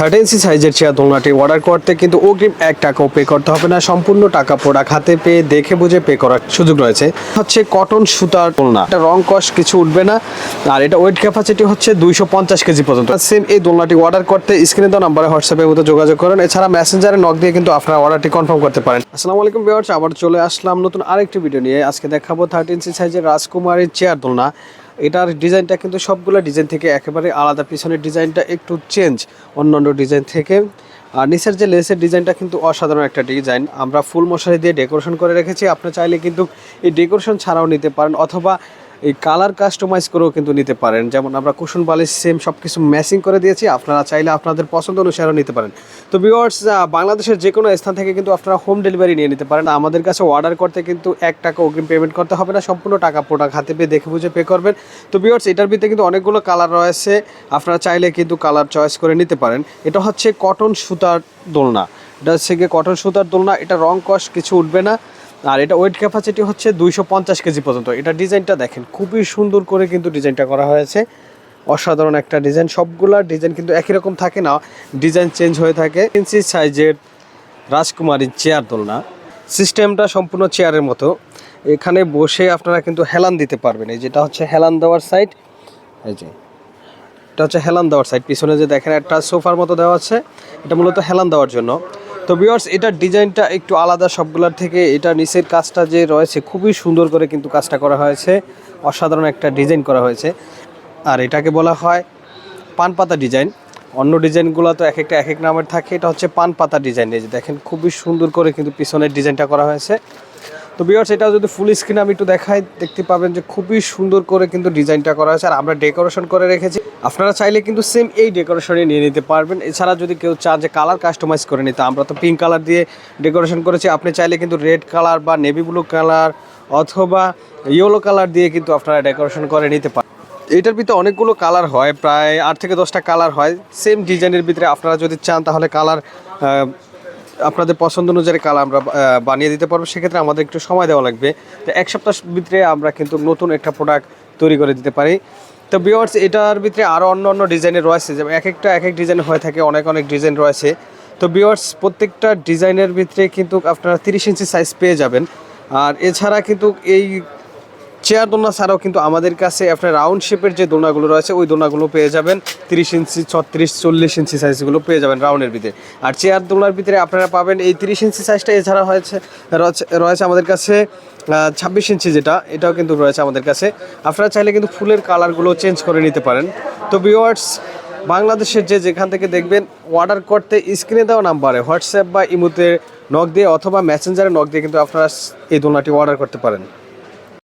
Thirty ইঞ্চি সাইজের chair দোলনাটি order করতে কিন্তু অগ্রিম এক টাকাও পে করতে হবে না। সম্পূর্ণ টাকা প্রোডাক্ট হাতে পেয়ে দেখে বুঝে পে করার সুযোগ রয়েছে। হচ্ছে কটন সুতার দোলনা। এটা রং কস কিছু উঠবে না। আর এটা ওয়েট ক্যাপাসিটি হচ্ছে দুইশো পঞ্চাশ কেজি পর্যন্ত। সেম এই দোলনাটি অর্ডার করতে স্ক্রিনে দেওয়া নাম্বারে হোয়াটসঅ্যাপের মধ্যে যোগাযোগ করেন। এছাড়া মেসেঞ্জারে নক দিয়ে কিন্তু আপনারা অর্ডারটি কনফার্ম করতে পারেন। আসসালামু আলাইকুম ভিউয়ার্স আবার চলে আসলাম নতুন আরেকটি ভিডিও নিয়ে। আজকে দেখাবো থার্টি ইঞ্চি সাইজের রাজকুমারীর চেয়ার দোলনা। এটার ডিজাইনটা কিন্তু সবগুলো ডিজাইন থেকে একেবারে আলাদা। পিছনের ডিজাইনটা একটু চেঞ্জ অন্যান্য ডিজাইন থেকে। আর নিচের যে লেসের ডিজাইনটা কিন্তু অসাধারণ একটা ডিজাইন। আমরা ফুল মশারি দিয়ে ডেকোরেশন করে রেখেছি। আপনি চাইলে কিন্তু এই ডেকোরেশন ছাড়াও নিতে পারেন। অথবা এই কালার কাস্টমাইজ করেও কিন্তু নিতে পারেন। যেমন আমরা কুশন বালিশ, সেম সব কিছু ম্যাচিং করে দিয়েছি। আপনারা চাইলে আপনাদের পছন্দ অনুসারেও নিতে পারেন। তো ভিউয়ার্স বাংলাদেশের যে কোনো স্থান থেকে কিন্তু আপনারা হোম ডেলিভারি নিয়ে নিতে পারেন। আমাদের কাছে অর্ডার করতে কিন্তু এক টাকা অগ্রিম পেমেন্ট করতে হবে না। সম্পূর্ণ টাকা প্রোডাক্ট হাতে পেয়ে দেখে বুঝে পে করবেন। তো ভিউয়ার্স এটার ভিতরে কিন্তু অনেকগুলো কালার রয়েছে। আপনারা চাইলে কিন্তু কালার চয়েস করে নিতে পারেন। এটা হচ্ছে কটন সুতার দোলনা। এটা হচ্ছে কটন সুতার দোলনা। এটা রং কস কিছু উঠবে না। আর এটা ওয়েট ক্যাপাসিটি হচ্ছে দুইশো পঞ্চাশ কেজি পর্যন্ত। এটা ডিজাইনটা দেখেন, খুবই সুন্দর করে কিন্তু ডিজাইনটা করা হয়েছে। অসাধারণ একটা ডিজাইন, সবগুলা ডিজাইন কিন্তু একই রকম থাকে না, ডিজাইন চেঞ্জ হয়ে থাকে। ইঞ্চি সাইজের রাজকুমারীর চেয়ার দোলনা, সিস্টেমটা সম্পূর্ণ চেয়ারের মতো। এখানে বসে আপনারা কিন্তু হেলান দিতে পারবেন। এই যেটা হচ্ছে হেলান দেওয়ার সাইড এই যে, এটা হচ্ছে হেলান দেওয়ার সাইড পিছনে যে দেখেন একটা সোফার মতো দেওয়া আছে, এটা মূলত হেলান দেওয়ার জন্য। তো বিয়ার্স এটার ডিজাইনটা একটু আলাদা সবগুলার থেকে। এটা নিচের কাজটা যে রয়েছে, খুবই সুন্দর করে কিন্তু কাজটা করা হয়েছে। অসাধারণ একটা ডিজাইন করা হয়েছে। আর এটাকে বলা হয় পান পাতা ডিজাইন। অন্য ডিজাইনগুলো তো এক একটা এক এক নামের থাকে। এটা হচ্ছে পান পাতা ডিজাইন। এই যে দেখেন, খুবই সুন্দর করে কিন্তু পিছনের ডিজাইনটা করা হয়েছে। তো বিয়ার্স এটা যদি ফুল স্ক্রিন আমি একটু দেখাই, দেখতে পাবেন যে খুবই সুন্দর করে কিন্তু ডিজাইনটা করা হয়েছে, আর আমরা ডেকোরেশন করে রেখেছি। আপনারা চাইলে কিন্তু সেম এই ডেকোরেশনে নিয়ে নিতে পারবেন। এছাড়া যদি কেউ চান যে কালার কাস্টমাইজ করে নিতে, আমরা তো পিঙ্ক কালার দিয়ে ডেকোরেশন করেছি, আপনি চাইলে কিন্তু রেড কালার বা নেভি ব্লু কালার অথবা ইয়েলো কালার দিয়ে কিন্তু আপনারা ডেকোরেশন করে নিতে পারেন এটার ভিতরে অনেকগুলো কালার হয়, প্রায় আট থেকে দশটা কালার হয়। সেম ডিজাইনের ভিতরে আপনারা যদি চান, তাহলে কালার আপনাদের পছন্দ অনুযায়ী কালার আমরা বানিয়ে দিতে পারব। সেক্ষেত্রে আমাদের একটু সময় দেওয়া লাগবে। তো এক সপ্তাহ ভিতরে আমরা কিন্তু নতুন একটা প্রোডাক্ট তৈরি করে দিতে পারি। তো বিয়ার্স এটার ভিতরে আরও অন্য অন্য ডিজাইনের রয়েছে। যেমন এক একটা, এক এক ডিজাইন হয়ে থাকে, অনেক অনেক ডিজাইন রয়েছে। তো বিয়ার্স প্রত্যেকটা ডিজাইনের ভিতরে কিন্তু আপনারা তিরিশ ইঞ্চি সাইজ পেয়ে যাবেন। আর এছাড়া কিন্তু এই চেয়ার দোলনা ছাড়াও কিন্তু আমাদের কাছে আপনার রাউন্ড শেপের যে দোলনাগুলো রয়েছে, ওই দোলনাগুলো পেয়ে যাবেন। তিরিশ ইঞ্চি, ছত্রিশ, চল্লিশ ইঞ্চি সাইজগুলো পেয়ে যাবেন রাউন্ডের ভিতরে। আর চেয়ার দোলনার ভিতরে আপনারা পাবেন এই তিরিশ ইঞ্চি সাইজটা এছাড়া হয়েছে, রয়েছে- আমাদের কাছে ছাব্বিশ ইঞ্চি যেটা, এটাও কিন্তু রয়েছে আমাদের কাছে। আপনারা চাইলে কিন্তু ফুলের কালারগুলো চেঞ্জ করে নিতে পারেন। তো ভিওয়ার্স বাংলাদেশের যে যেখান থেকে দেখবেন অর্ডার করতে স্ক্রিনে দেওয়া নাম্বারে হোয়াটসঅ্যাপ বা ইমুতে নক দিয়ে অথবা মেসেঞ্জারে নক দিয়ে কিন্তু আপনারা এই দোলনাটি অর্ডার করতে পারেন।